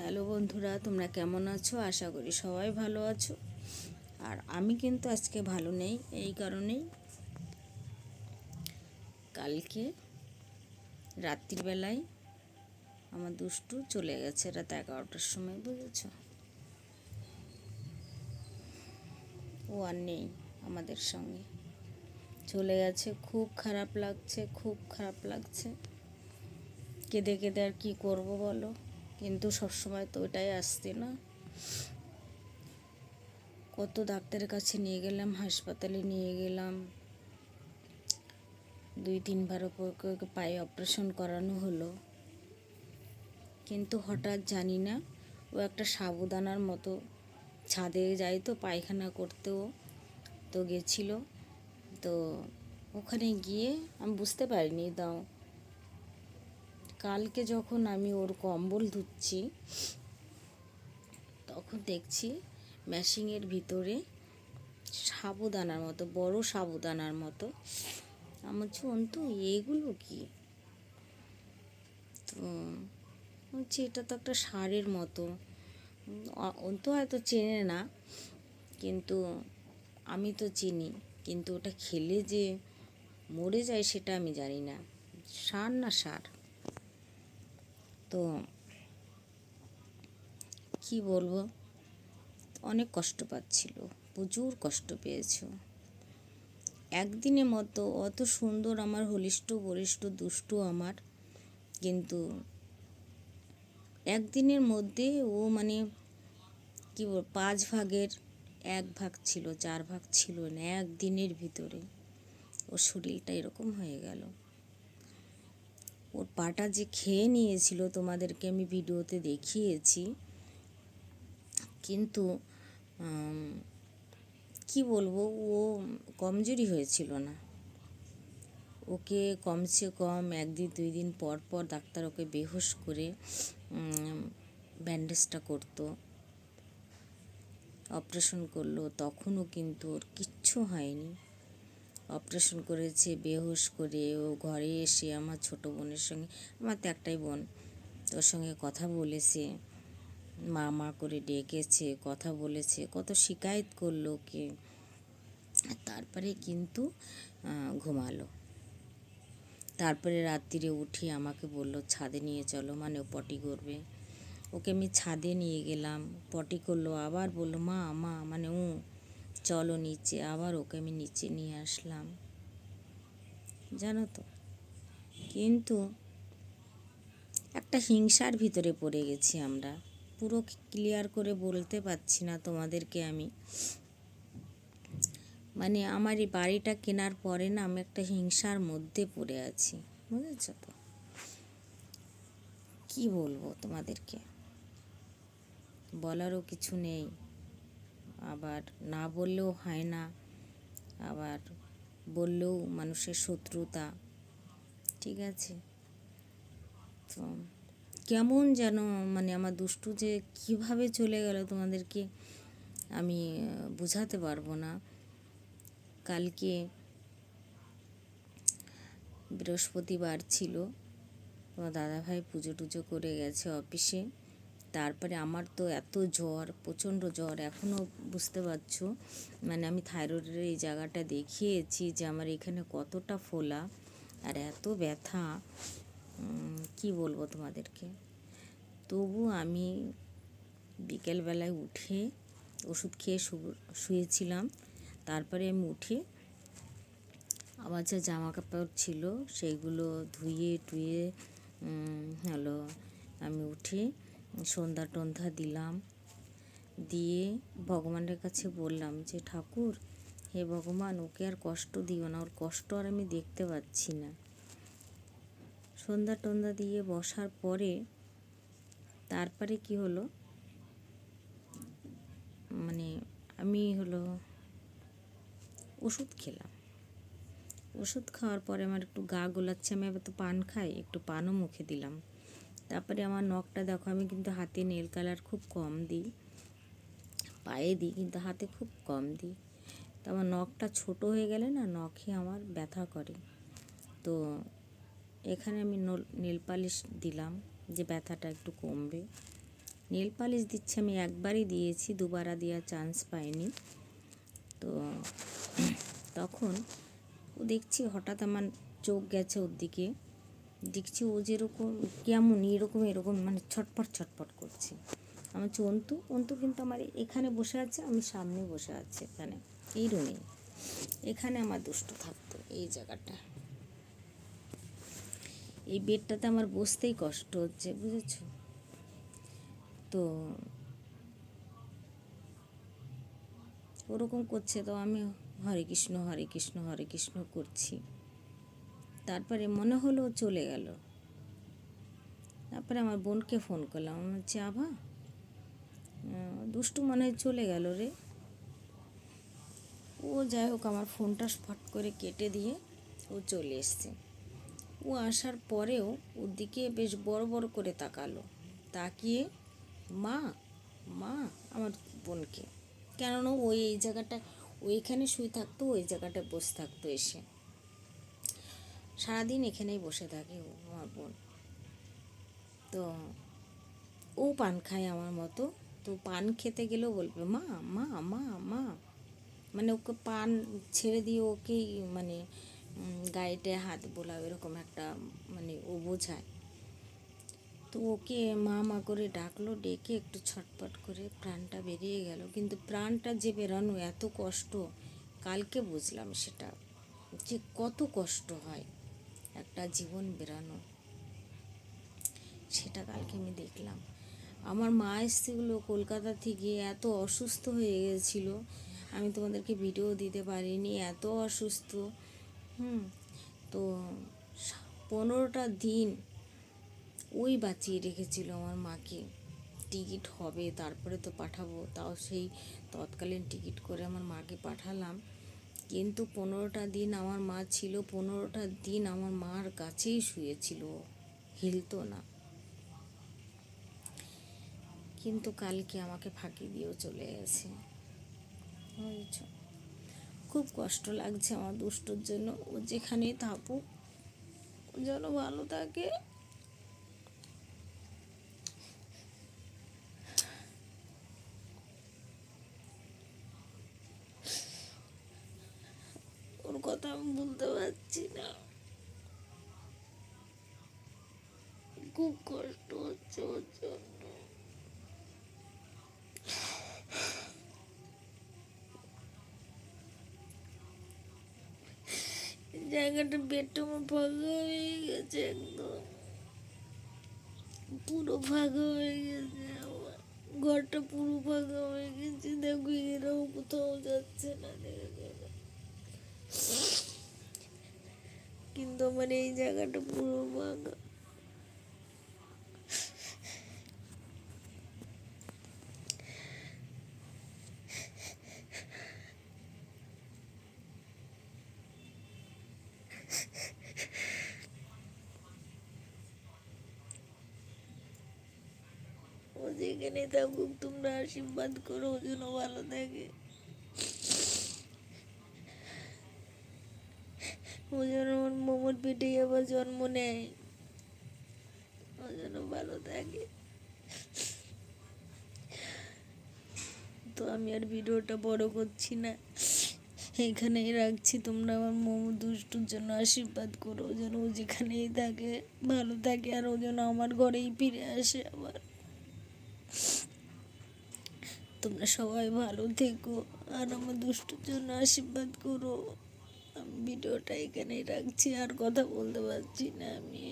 Hello বন্ধুরা, তোমরা কেমন আছো? আশা করি সবাই ভালো আছো। আর আমি কিন্তু আজকে ভালো নেই, এই কারণেই কালকে রাত্রির বেলায় আমার দুষ্টু চলে গেছে রাত এগারোটার সময়, বুঝেছ? ও আর নেই আমাদের সঙ্গে। চলে গেছে, খুব খারাপ লাগছে, খুব খারাপ লাগছে। কেঁদে কেঁদে আর কী করব বলো? কিন্তু সবসময় তো ওটাই আসছে না। কত ডাক্তারের কাছে নিয়ে গেলাম, হাসপাতালে নিয়ে গেলাম। দুই তিনবার ওপর পায়ে অপারেশন করানো হলো। কিন্তু হঠাৎ জানি না, ও একটা সাবুদানার মতো ছাদে যাই তো পায়খানা করতেও তো গেছিল। তো ওখানে গিয়ে আমি বুঝতে পারিনি, দাও কালকে যখন আমি ওর কম্বল ধুচ্ছি, তখন দেখছি ম্যাশিংয়ের ভিতরে সাবুদানার মতো, বড় সাবুদানার মতো। আমার বলছি, অন্তু, এগুলো কি? তো বলছি, এটা তো একটা সারের মতো। অন্তু হয়তো চেনে না, কিন্তু আমি তো চিনি, কিন্তু ওটা খেলে যে মরে যায় সেটা আমি জানি না। সার না সার? তো কি বলব? অনেক কষ্ট পাচ্ছিল, প্রচুর কষ্ট পেয়েছ। একদিনের মতো অত সুন্দর আমার হলিষ্ঠ, বরিষ্ঠ, দুষ্টু আমার, কিন্তু একদিনের মধ্যে ও মানে কি বল, পাঁচ ভাগের এক ভাগ ছিল, চার ভাগ ছিল না, একদিনের ভিতরে। ওর শরীরটা এরকম হয়ে গেল। ওর পাটা যে খেয়ে নিয়েছিল তোমাদেরকে আমি ভিডিওতে দেখিয়েছি। কিন্তু কি বলব, ও কমজোরি হয়েছিল না। ওকে কমসে কম একদিন, দুই দিন পর পর ডাক্তার ওকে বেহোশ করে ব্যান্ডেজটা করতো, অপারেশন করল। তখনও কিন্তু ওর কিচ্ছু হয়নি। অপারেশন করেছে, বেহুশ করে ও ঘরে এসে আমার ছোট বোনের সঙ্গে, আমার তো একটাই বোন ওর সঙ্গে কথা বলেছে। মা মা করে ডেকেছে, কথা বলেছে, কত শিকায়ত করল ওকে। তারপরে কিন্তু ঘুমালো। তারপরে রাত্রিরে উঠে আমাকে বলল, ছাদে নিয়ে চলো মানে ও পটি করবে। ওকে আমি ছাদে নিয়ে গেলাম, পটি করল, আবার বলল, মা মা মানে ও চলো নিচে, আবার ওকে আমি নিচে নিয়ে আসলাম। জানো তো? কিন্তু একটা হিংসার ভিতরে পড়ে গেছি আমরা। পুরো ক্লিয়ার করে বলতে পারছি না তোমাদেরকে আমি। মানে আমার এই বাড়িটা কেনার পরে না আমি একটা হিংসার মধ্যে পড়ে আছি, বুঝেছ তো? কি বলব তোমাদেরকে? বলারও কিছু নেই। আবার না বললেও হয় না, আবার বললেও মানুষের শত্রুতা, ঠিক আছে? তো কেমন যেন মানে আমার দুষ্টু যে কীভাবে চলে গেল তোমাদেরকে আমি বোঝাতে পারব না। কালকে বৃহস্পতিবার ছিল, তোমার দাদাভাই পুজো টুজো করে গেছে অফিসে। তারপরে আমার তো এত জ্বর, প্রচণ্ড জ্বর এখনও বুঝতে পারছ? মানে আমি থাইরয়েডের এই জায়গাটা দেখিয়েছি যে আমার এখানে কতটা ফোলা আর এত ব্যথা। কি বলব তোমাদেরকে? তবু আমি বিকেলবেলায় উঠে ওষুধ খেয়ে শুয়েছিলাম। তারপরে আমি উঠে আমার যা জামা কাপড় ছিল, সেইগুলো ধুয়ে টুয়ে হলো আমি উঠে সন্ধ্যা টন্ধা দিলাম। দিয়ে ভগবানের কাছে বললাম যে, ঠাকুর, হে ভগবান, ওকে আর কষ্ট দিও না, ওর কষ্ট আর আমি দেখতে পাচ্ছি না। সন্ধ্যা টন্ধা দিয়ে বসার পরে তারপরে কি হলো? মানে আমি হলো ওষুধ খেলাম। ওষুধ খাওয়ার পরে আমার একটু গা গোলাচ্ছে, আমি এবার তো পান খাই, একটু পানও মুখে দিলাম। তারপরে আমার নখটা দেখো, আমি কিন্তু হাতে নেল কালার খুব কম দিই, পায়ে দিই, কিন্তু হাতে খুব কম দিই। তো আমার নখটা ছোট হয়ে গেলে না, নখে আমার ব্যথা করে। তো এখানে আমি নেল পালিশ দিলাম, যে ব্যথাটা একটু কমবে। নেল পালিশ দিচ্ছে আমি একবারই দিয়েছি, দুবার দেওয়ার চান্স পাইনি। তো তখন ও দেখছি হঠাৎ আমার চোখ গেছে ওর দিকে। দেখছি ও যেরকম, কেমন এরকম এরকম মানে ছটপট ছটপট করছে। আমার হচ্ছে অন্তু অন্তু কিন্তু আমার এখানে বসে আছে, আমি সামনে বসে আছি এখানে, এই রুমে এখানে আমার দুষ্ট থাকতো, এই জায়গাটা। এই বেডটাতে আমার বসতেই কষ্ট হচ্ছে, বুঝেছ? তো ওরকম করছে তো আমি হরে কৃষ্ণ হরে কৃষ্ণ হরে কৃষ্ণ করছি। তারপরে মনে হলো চলে গেল। তারপরে আমার বোনকে ফোন করলাম। আমার হচ্ছে আভা দুষ্টু মনে চলে গেল রে। ও যাই হোক, আমার ফোনটা ফট করে কেটে দিয়ে ও চলে এসছে। ও আসার পরেও ওর দিকে বেশ বড় বড় করে তাকালো। তাকিয়ে, মা মা, আমার বোনকে। কেননা ওই এই জায়গাটা ওইখানে শুয়ে থাকতো, ওই জায়গাটায় বসে থাকতো এসে। সারাদিন এখানেই বসে থাকে ও, আমার বোন। তো ও পান খায় আমার মতো। তো পান খেতে গেলেও বলবে, মা মা মা মা। মানে ওকে পান ছেড়ে দিয়ে ওকেই মানে গায়েতে হাত বোলাও এরকম একটা মানে ও বোঝায়। তো ওকে মা মা করে ডাকলো, ডেকে একটু ছটপট করে প্রাণটা বেরিয়ে গেল। কিন্তু প্রাণটা যে বেরানো এত কষ্ট, কালকে বুঝলাম সেটা। যে কত কষ্ট হয়। একটা জীবন বেরানো সেটা কালকে আমি দেখলাম। আমার মা এসেছিল কলকাতা থেকে, এত অসুস্থ হয়ে গেছিল। আমি তোমাদেরকে ভিডিও দিতে পারিনি, এত অসুস্থ। হুম, তো পনেরোটা দিন ওই বাঁচিয়ে রেখেছিল আমার মাকে। টিকিট হবে, তারপরে তো পাঠাবো, তাও সেই তৎকালীন টিকিট করে আমার মাকে পাঠালাম। কিন্তু পনেরোটা দিন আমার মা ছিল, পনেরোটা দিন আমার মার কাছেই শুয়েছিল, হিলতো না। কিন্তু কালকে আমাকে ফাঁকি দিয়েও চলে গেছে। খুব কষ্ট লাগছে আমার দুষ্টুর জন্য। ও যেখানেই থাকুক যেন ভালো থাকে। কথা আমি বলতে পারছি না। খুব কষ্ট হচ্ছে ওর জন্য। জায়গাটা বেডটা আমার ফাঁকা হয়ে গেছে একদম। পুরো ফাঁকা হয়ে গেছে আমার। ঘরটা পুরো ফাঁকা হয়ে গেছে। দেখো এরাও কোথাও যাচ্ছে না দেখো। কিন্তু আমার এই জায়গাটা পুরো ও যেখানে থাকুক তোমরা আশীর্বাদ করো যেন ভালো থাকে। ও যেন আমার মোমোর পেটেই আবার জন্ম নেয়। ও যেন ভালো থাকে। তো আমি আর ভিডিওটা বড় করছি না। এখানেই রাখছি। তোমরা আমার মোমো দুষ্টুর জন্য আশীর্বাদ করো। ও যেন ও যেখানেই থাকে, ভালো থাকে আর ও যেন আমার ঘরেই ফিরে আসে আবার। তোমরা সবাই ভালো থেকো আর আমার দুষ্টুর জন্য আশীর্বাদ করো। ভিডিওটা এখানেই রাখছি আর কথা বলতে পারছি না আমি।